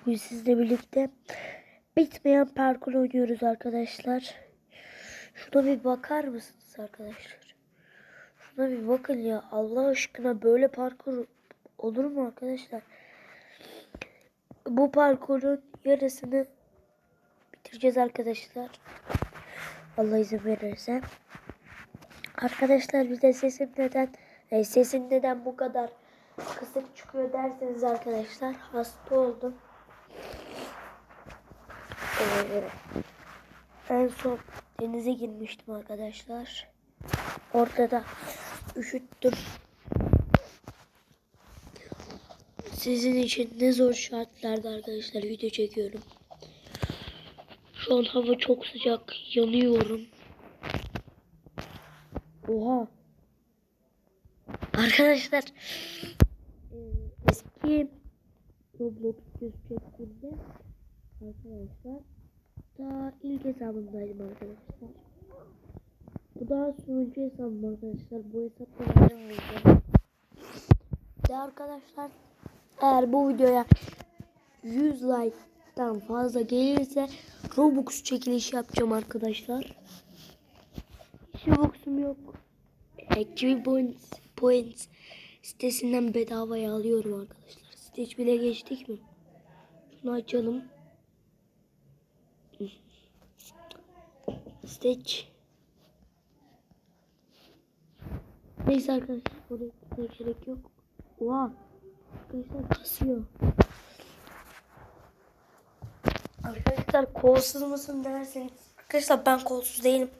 Bugün sizle birlikte bitmeyen parkur oynuyoruz arkadaşlar. Şuna bir bakar mısınız arkadaşlar? Şuna bir bakın ya. Allah aşkına böyle parkur olur mu arkadaşlar? Bu parkurun yarısını bitireceğiz arkadaşlar. Allah izin verirse. Arkadaşlar bir sesim neden e, sesim neden bu kadar kısık çıkıyor derseniz arkadaşlar hasta oldum. Ee, en son denize girmiştim arkadaşlar. Orada da üşüttüm. Sizin için ne zor şartlarda arkadaşlar video çekiyorum. Şu an hava çok sıcak. Yanıyorum. Oha. Arkadaşlar eski Roblox göz çektiğimde arkadaşlar daha ilk hesabımdaydım arkadaşlar. Bu daha sonuncu hesabım arkadaşlar. Bu hesapta nereden olacağım? Ve arkadaşlar eğer bu videoya 100 like'tan fazla gelirse Robux çekilişi yapacağım arkadaşlar. Robux'um yok. Active Points, Points sitesinden bedavaya alıyorum arkadaşlar. Stitch bile geçtik mi? Şunu açalım. Stitch. Neyse arkadaşlar buraya gitmeye gerek yok. Oha. Arkadaşlar kasıyor. Arkadaşlar kolsuz musun derseniz. Arkadaşlar ben kolsuz değilim.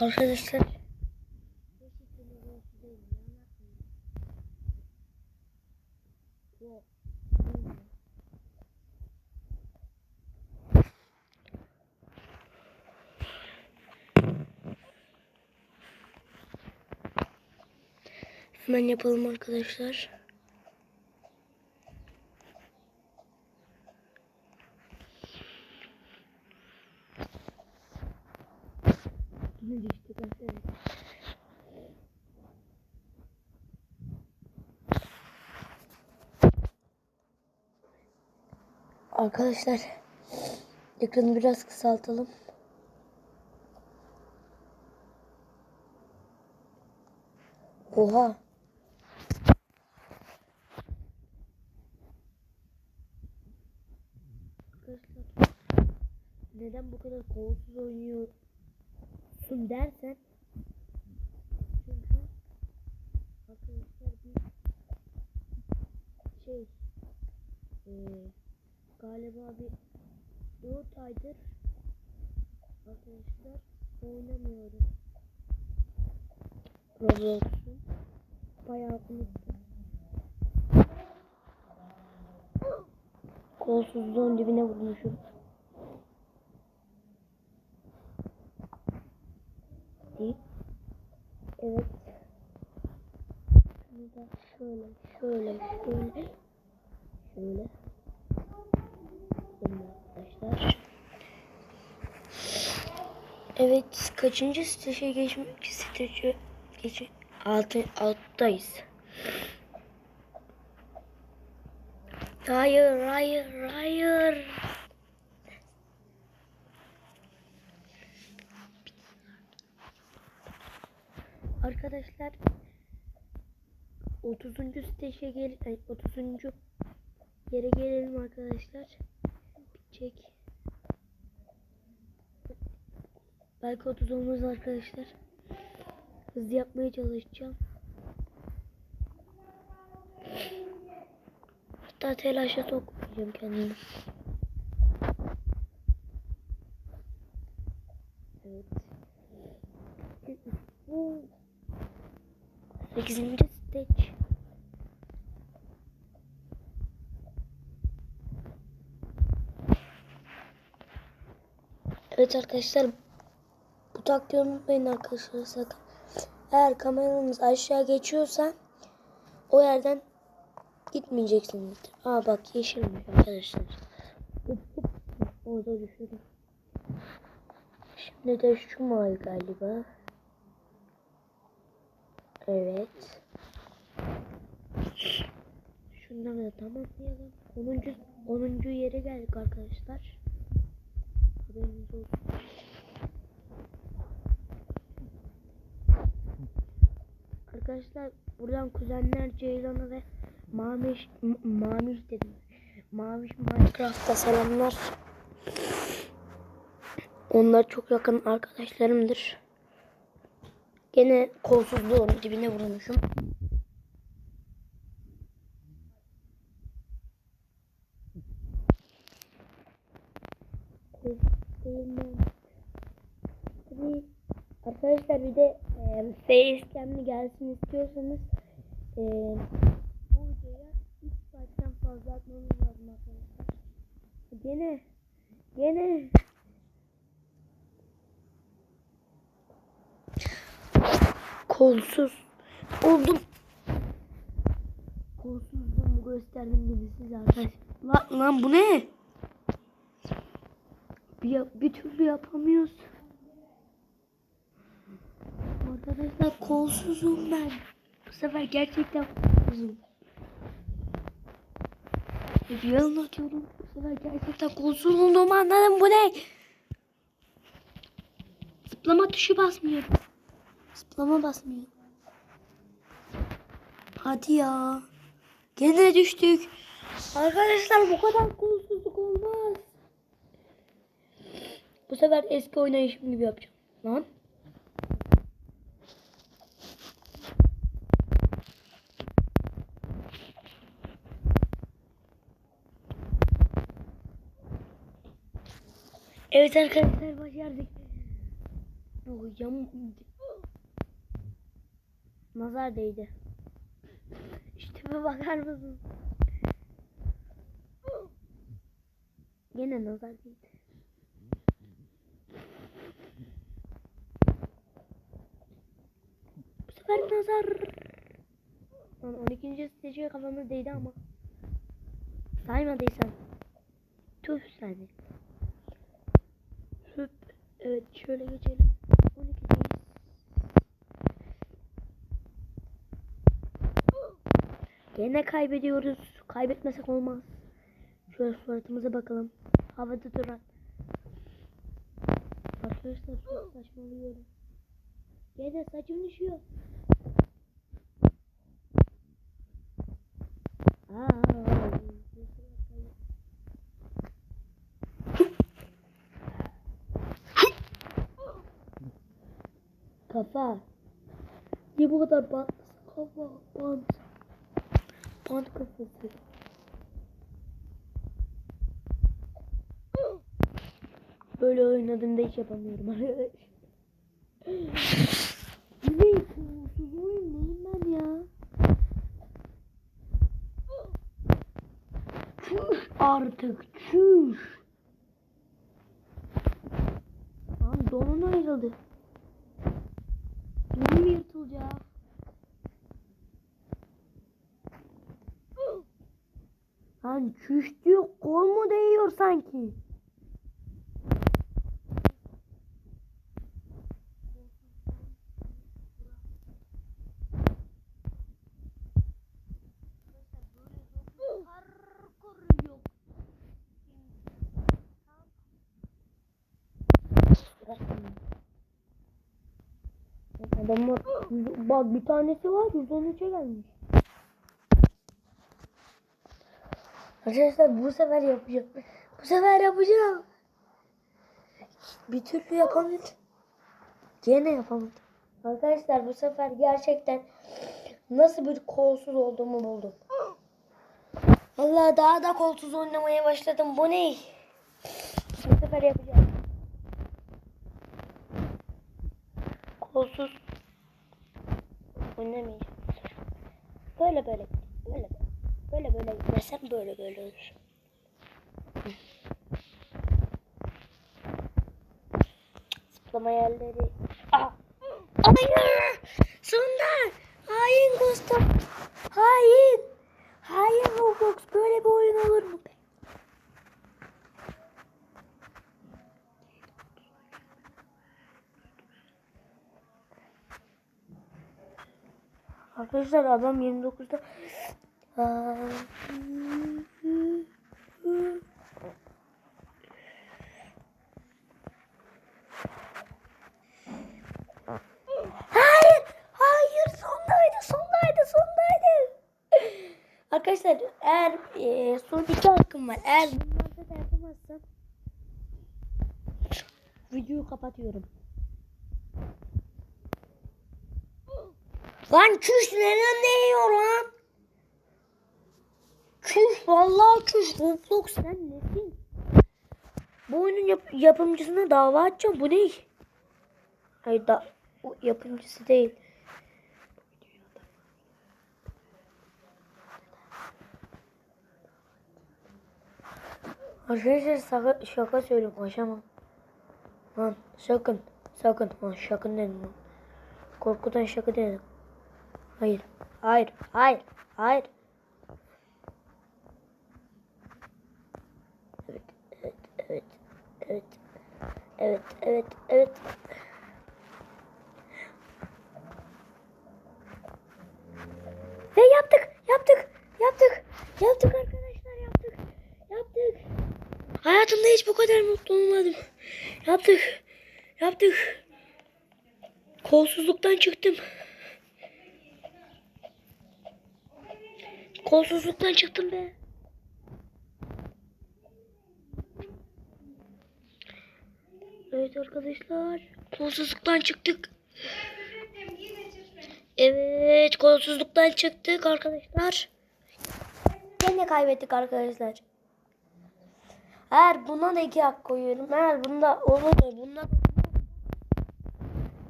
Arkadaşlar Hemen yapalım arkadaşlar. Yine düştük arkadaşlar. Arkadaşlar ekranı biraz kısaltalım. Oha. Arkadaşlar neden bu kadar kolsuz oynuyorsun dersen çünkü arkadaşlar bir şey eee galiba bir 4 aydır arkadaşlar oynamıyorum. Roblox'u bayağı unuttum. Kolsuzluğun dibine vurmuşum. Deyip evet. Şunu da şöyle şöyle şöyle şöyle Bakın arkadaşlar. Evet kaçıncı siteşe geçmek siteşe geç altı alttayız. Hayır hayır hayır. Arkadaşlar 30. siteşe gel ay, 30. yere gelelim arkadaşlar. Bitecek. Belki 30 olmaz arkadaşlar. Hızlı yapmaya çalışacağım. Hatta telaşa sokmayacağım kendimi. Evet. Bu 8. stage. Evet arkadaşlar taktiği unutmayın arkadaşlar sakın. Eğer kameranız aşağı geçiyorsa o yerden Gitmeyeceksin. Aa bak yeşilmiş arkadaşlar. Hop, hop. Orada düşürdüm. Şimdi de şu mavi galiba. Evet. Şundan da tamamlayalım. 10. 10. yere geldik arkadaşlar. Haberiniz olsun. Arkadaşlar buradan kuzenler Ceylan'a ve Mamiş Mamiş dedim. Mamiş Minecraft'ta selamlar. Onlar çok yakın arkadaşlarımdır. Gene kolsuzluğun dibine vurmuşum. Kolsuzluğum Tabii arkadaşlar bir de e, facecam'li gelsin istiyorsanız e, bu videoya 3 saatten fazla atmamız lazım arkadaşlar. Gene gene kolsuz oldum. Kolsuzluğumu gösterdim gibi siz arkadaşlar. Lan, lan bu ne? Bir, bir türlü yapamıyoruz. Arkadaşlar kolsuzum ben. Bu sefer gerçekten kolsuzum. Bir anlatıyorum. Bu sefer gerçekten kolsuz olduğumu anladım. Bu ne? Zıplama tuşu basmıyor. Zıplama basmıyor. Hadi ya. Gene düştük. Arkadaşlar bu kadar kolsuzluk olmaz. Bu sefer eski oynayışım gibi yapacağım. Lan. Evet arkadaşlar başardık. Yam... Nazar değdi. İşte bakar mısın? Gene nazar değdi. Bu sefer nazar. Lan 12. stajı kafama değdi ama. Saymadıysam. Tüh seni. Evet şöyle geçelim. 12'deyiz. Gene kaybediyoruz. Kaybetmesek olmaz. Şöyle suratımıza bakalım. Havada duran. Arkadaşlar saçmalıyorum. Gene saçım düşüyor. Aa, Kafa. Niye bu kadar bant? Kafa, bant. Bant kafası. Böyle oynadığımda hiç yapamıyorum arkadaşlar. Ne kolsuz oyun neyim ben ya? Çüş artık çüş. Lan donun ayrıldı. Donum yırtılacak. Lan çüş diyor kol mu değiyor sanki? Adamlar bak bir tanesi var 113'e gelmiş. Arkadaşlar bu sefer yapacağım. Bu sefer yapacağım. Bir türlü yapamadım. Gene yapamadım. Arkadaşlar bu sefer gerçekten nasıl bir kolsuz olduğumu buldum. Allah daha da kolsuz oynamaya başladım. Bu ne? Bu sefer yapacağım. Kolsuz oynamayacağım. Böyle böyle. Böyle böyle. Böyle böyle gitmesem böyle böyle olur. Zıplama yerleri. Aa! Hayır! Sonunda! Hain Gustav! Hain! Hain Arkadaşlar adam 29'da. Aa, Hayır, hayır sondaydı, sondaydı, sondaydı. Arkadaşlar eğer e, son iki hakkım var. Eğer bunlarda da yapamazsam videoyu kapatıyorum. Lan çüş neden değiyor lan? Çüş vallahi çüş Roblox sen nesin? Bu oyunun yap- yapımcısına dava açacağım. Bu ne? Hayır da o yapımcısı değil. Arkadaşlar şaka, şaka söylüyorum koşamam. Lan sakın sakın lan sakın dedim lan. Korkudan şaka dedim. Hayır hayır hayır hayır. Evet evet evet evet evet evet evet. Ve yaptık yaptık yaptık yaptık arkadaşlar yaptık yaptık. Hayatımda hiç bu kadar mutlu olmadım. Yaptık. Yaptık. Kolsuzluktan çıktım. Kolsuzluktan çıktım be. Evet arkadaşlar. Kolsuzluktan çıktık. Evet kolsuzluktan çıktık arkadaşlar. Yine kaybettik arkadaşlar. Eğer buna da iki hak koyuyorum. Eğer bunda olur da bunda da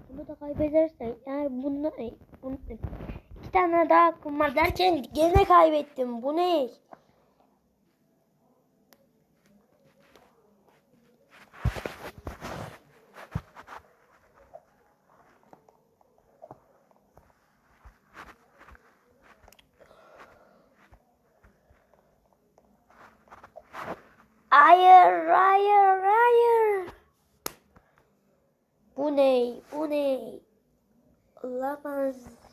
bunu da kaybedersen eğer bunda bunda, tane daha hakkım derken gene kaybettim. Bu ne? Hayır, hayır, hayır. Bu ne? Bu ne? Olamaz.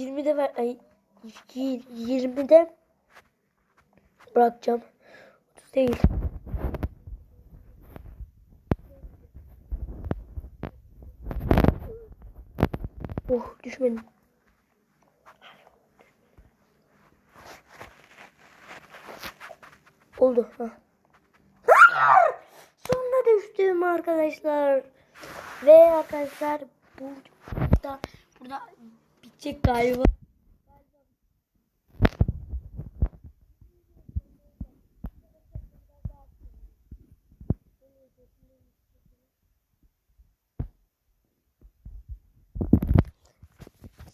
Yirmide ver, ay, y- yirmide bırakacağım. Otuz değil. Oh düşmedim. Oldu. Ha. Sonuna düştüm arkadaşlar. Ve arkadaşlar burada burada bitecek galiba.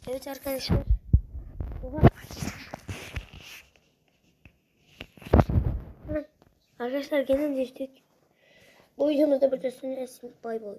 Evet arkadaşlar. Oha. Arkadaşlar gene düştük. Bu videomuzda burada sınır Bay bay.